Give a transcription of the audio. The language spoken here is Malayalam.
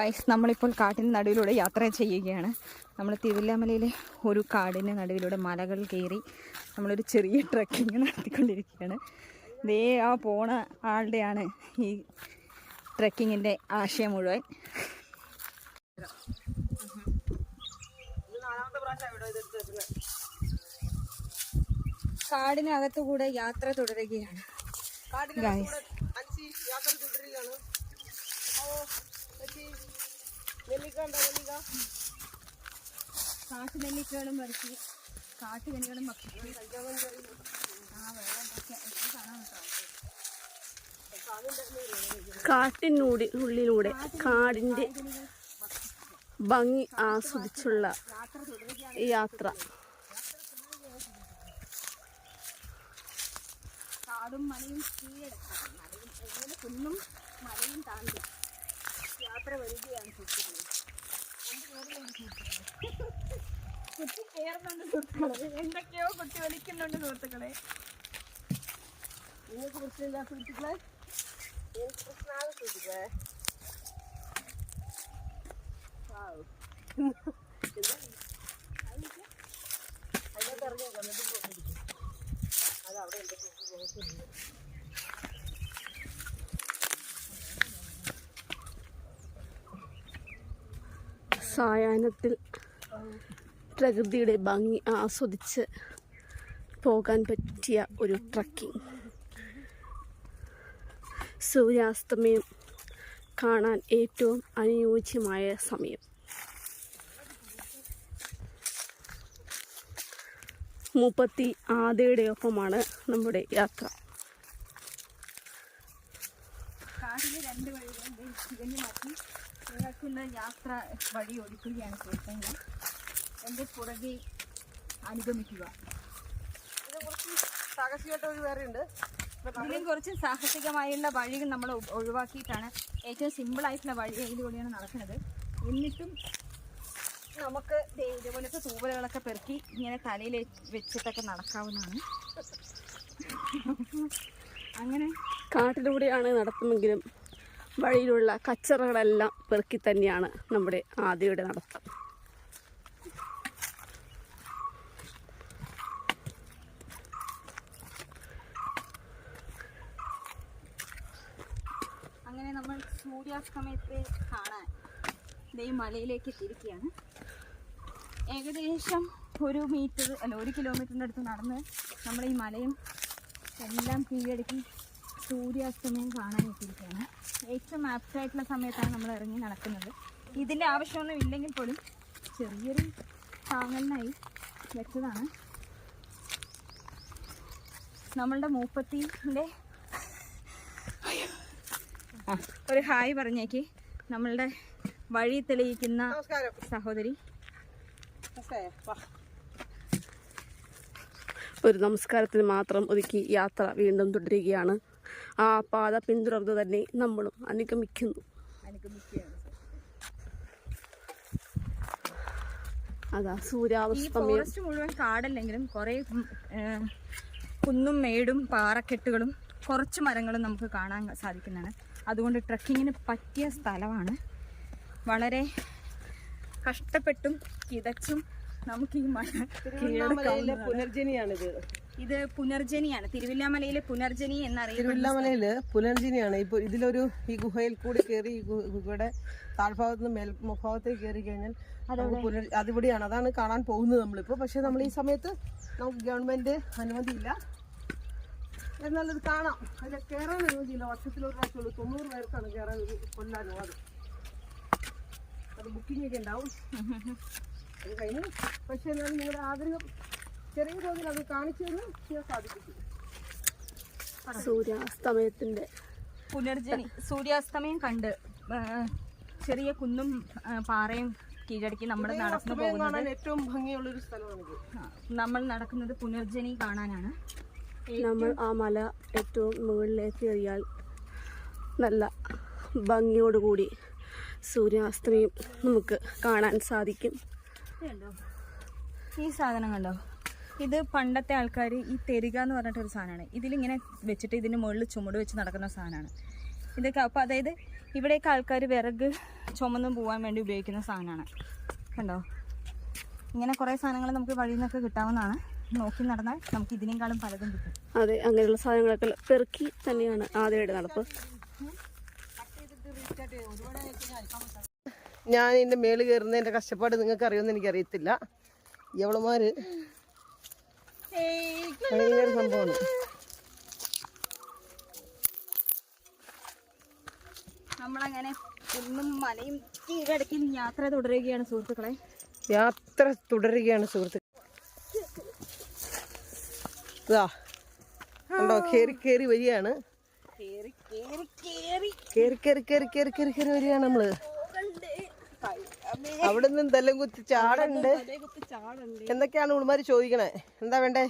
ഗൈസ് നമ്മളിപ്പോൾ കാട്ടിന് നടുവിലൂടെ യാത്ര ചെയ്യുകയാണ്. നമ്മൾ തിരുവല്ലാമലയിലെ ഒരു കാടിന് നടുവിലൂടെ മലകൾ കയറി നമ്മളൊരു ചെറിയ ട്രക്കിങ് നടത്തിക്കൊണ്ടിരിക്കുകയാണ്. ദേ ആ പോണ ആളുടെയാണ് ഈ ട്രക്കിങ്ങിന്റെ ആശയം മുഴുവൻ. കാടിനകത്തു കാടിനകത്തുകൂടെ യാത്ര തുടരുകയാണ്. ഗൈസ് യാത്ര തുടരുകയാണ്. ഓ നെല്ലിക്കകളും നെല്ലിക്ക ഉണ്ടോ നെല്ലിക്ക കാട്ടുനെല്ലിക്കകളും പറിച്ച് കാട്ടുകനികളും ഭക്ഷിച്ച് ആ വെള്ളം കാണാൻ കേട്ടോ കാട്ടിനൂടി ഉള്ളിലൂടെ കാടിന്റെ ഭംഗി ആസ്വദിച്ചുള്ള യാത്ര കാടും മലയും കുന്നും മലയും താണ്ടി. യാത്ര വരികയാണ് സുഹൃത്തുക്കളെ. കുത്തി കയറുന്നുണ്ട് സുഹൃത്തുക്കളെ. എന്തൊക്കെയോ കുത്തി വലിക്കുന്നുണ്ട് സുഹൃത്തുക്കളെ. നിങ്ങൾക്ക് പ്രശ്നമില്ല സുഹൃത്തുക്കളെ? പ്രശ്നമാണ് സുഹൃത്തുക്കളെ. അതിനകത്ത് ഇറങ്ങി വന്നിട്ട് പോയിരിക്കും അത് അവിടെ എന്തൊക്കെ സായാഹ്നത്തിൽ പ്രകൃതിയുടെ ഭംഗി ആസ്വദിച്ച് പോകാൻ പറ്റിയ ഒരു ട്രക്കിംഗ്. സൂര്യാസ്തമയം കാണാൻ ഏറ്റവും അനുയോജ്യമായ സമയം. മുപ്പത്തി ആദ്യയുടെ ഒപ്പമാണ് നമ്മുടെ യാത്ര. രണ്ട് വഴികളുണ്ട് ഇതിന് യാത്ര വഴി ഒടുക്കുകയാണ് ചേട്ടങ്ങൾ എന്റെ പുറകെ അനുഗമിക്കുക. ഇതിലും കുറച്ച് സാഹസികമായുള്ള വഴികൾ നമ്മൾ ഒഴിവാക്കിയിട്ടാണ് ഏറ്റവും സിമ്പിൾ ആയിട്ടുള്ള വഴി ഇതിലൂടെയാണ് നടക്കുന്നത്. എന്നിട്ടും നമുക്ക് ഇതുപോലത്തെ തൂവലുകളൊക്കെ പെറുക്കി ഇങ്ങനെ തലയിൽ വെച്ചിട്ടൊക്കെ നടക്കാവുന്നതാണ്. അങ്ങനെ കാട്ടിലൂടെയാണ് നടത്തുമെങ്കിലും വഴിയിലുള്ള കച്ചറകളെല്ലാം പെറുക്കി തന്നെയാണ് നമ്മുടെ ആദ്യയുടെ നടത്തം. അങ്ങനെ നമ്മൾ സൂര്യാസ്തമയത്തെ കാണാൻ ഈ മലയിലേക്ക് എത്തിയിരിക്കുകയാണ്. ഏകദേശം ഒരു മീറ്റർ അല്ല ഒരു കിലോമീറ്ററിന്റെ അടുത്ത് നടന്ന് നമ്മൾ ഈ മലയും എല്ലാം കീഴടക്കി സൂര്യാസ്തമയം കാണാൻ എത്തിയിരിക്കുകയാണ്. ഏറ്റവും ആപ്റ്റായിട്ടുള്ള സമയത്താണ് നമ്മൾ ഇറങ്ങി നടക്കുന്നത്. ഇതിന്റെ ആവശ്യമൊന്നും ഇല്ലെങ്കിൽ പോലും ചെറിയൊരു താങ്ങലിനായി വെച്ചതാണ്. നമ്മളുടെ മൂപ്പത്തിന്റെ ഒരു ഹായ് പറഞ്ഞേക്ക്. നമ്മളുടെ വഴി തെളിയിക്കുന്ന നമസ്കാരം. സഹോദരി. ഒരു നമസ്കാരത്തിന് മാത്രം ഒതുക്കി യാത്ര വീണ്ടും തുടരുകയാണ്. ആ പാത പിന്തുടർന്ന് തന്നെ നമ്മളും അനുഗമിക്കുന്നു. അതാ സൂര്യാവസ്ഥ ഫോറസ്റ്റ് മുഴുവൻ കാടല്ലെങ്കിലും കുറേ കുന്നും മേടും പാറക്കെട്ടുകളും കുറച്ച് മരങ്ങളും നമുക്ക് കാണാൻ സാധിക്കുന്നതാണ്. അതുകൊണ്ട് ട്രക്കിങ്ങിന് പറ്റിയ സ്ഥലമാണ്. വളരെ കഷ്ടപ്പെട്ടും കിതച്ചും നമുക്ക് ഈ മഴ പുനർജനിയാണിത്. ഇത് പുനർജനിയാണ്. തിരുവില്ലാമലയിലെ പുനർജനി എന്നറിയാം തിരുവല്ലാമലയിൽ പുനർജനിയാണ്. ഇപ്പൊ ഇതിലൊരു ഈ ഗുഹയിൽ കൂടി കയറി ഈ ഗുഹയുടെ താഴ്ഭാഗത്ത് നിന്ന് മേൽഭാഗത്തേക്ക് കയറി കഴിഞ്ഞാൽ പുനർ അതിവിടെയാണ്. അതാണ് കാണാൻ പോകുന്നത് നമ്മളിപ്പോ. പക്ഷെ നമ്മൾ ഈ സമയത്ത് നമുക്ക് ഗവൺമെന്റ് അനുമതിയില്ല. എന്നാൽ ഇത് കാണാം. അതിൽ കയറാൻ അനുമതിയില്ല. വർഷത്തിൽ ഒരു പ്രാവശ്യം ഉള്ളൂ തൊണ്ണൂറ് പേർക്കാണ് കയറാൻ കൊല്ലാനും അത് അത് ബുക്കിംഗ് ഒക്കെ ഉണ്ടാവും. അത് കഴിഞ്ഞ് പക്ഷെ എന്നാലും നിങ്ങളുടെ ആഗ്രഹം ചെറിയ തോതിൽ അത് കാണിച്ചു തന്ന് ചെയ്യാൻ സാധിക്കും. സൂര്യാസ്തമയത്തിന്റെ പുനർജനി സൂര്യാസ്തമയം കണ്ട് ചെറിയ കുന്നും പാറയും കീഴടക്കി നമ്മൾ നടന്നു പോകുന്നത്. ഏറ്റവും ഭംഗിയുള്ള ഒരു സ്ഥലമാണ് നമ്മൾ നടക്കുന്നത് പുനർജനി കാണാനാണ്. നമ്മൾ ആ മല ഏറ്റവും മുകളിലേക്ക് കയറിയാൽ നല്ല ഭംഗിയോടുകൂടി സൂര്യാസ്തമയം നമുക്ക് കാണാൻ സാധിക്കും? ഈ സാധനം കണ്ടോ ഇത് പണ്ടത്തെ ആൾക്കാർ ഈ തെരുക എന്ന് പറഞ്ഞിട്ടൊരു സാധനമാണ്. ഇതിലിങ്ങനെ വെച്ചിട്ട് ഇതിന് മുകളിൽ ചുമട് വെച്ച് നടക്കുന്ന സാധനമാണ്. ഇതൊക്കെ അപ്പോൾ അതായത് ഇവിടെയൊക്കെ ആൾക്കാർ വിറക് ചുമന്നും പോകാൻ വേണ്ടി ഉപയോഗിക്കുന്ന സാധനമാണ്. കണ്ടോ? ഇങ്ങനെ കുറേ സാധനങ്ങൾ നമുക്ക് വഴിയിൽ നിന്നൊക്കെ കിട്ടാവുന്നതാണ്. നോക്കി നടന്നാൽ നമുക്ക് ഇതിനേക്കാളും പലതും കിട്ടും. അതെ അങ്ങനെയുള്ള സാധനങ്ങളൊക്കെ പെറുക്കി തന്നെയാണ് ആദ്യമായിട്ട് നടപ്പ്. ഞാൻ ഇതിന്റെ മേളിൽ കയറുന്നതിന്റെ കഷ്ടപ്പാട് നിങ്ങൾക്ക് അറിയുമെന്ന് എനിക്കറിയത്തില്ല. എവളമാര് ഭയങ്കര സംഭവമാണ്. നമ്മളങ്ങനെ കുന്നും മലയും കീഴടക്കി യാത്ര തുടരുകയാണ് സുഹൃത്തുക്കളെ. യാത്ര തുടരുകയാണ് സുഹൃത്തുക്കൾ ഇതാ കണ്ടോ കേറി കേറി വരികയാണ്. കേറി കേറി. കേറി കേറി കേറി കേറി കേറി കേറി വരികയാണ് നമ്മൾ. അവിടെ നിന്ന് എന്തെല്ലാം കുത്തി ചാടുണ്ട്? എന്തൊക്കെയാണ് ഉൾമാര് ചോദിക്കണേ? എന്താ വേണ്ടേ?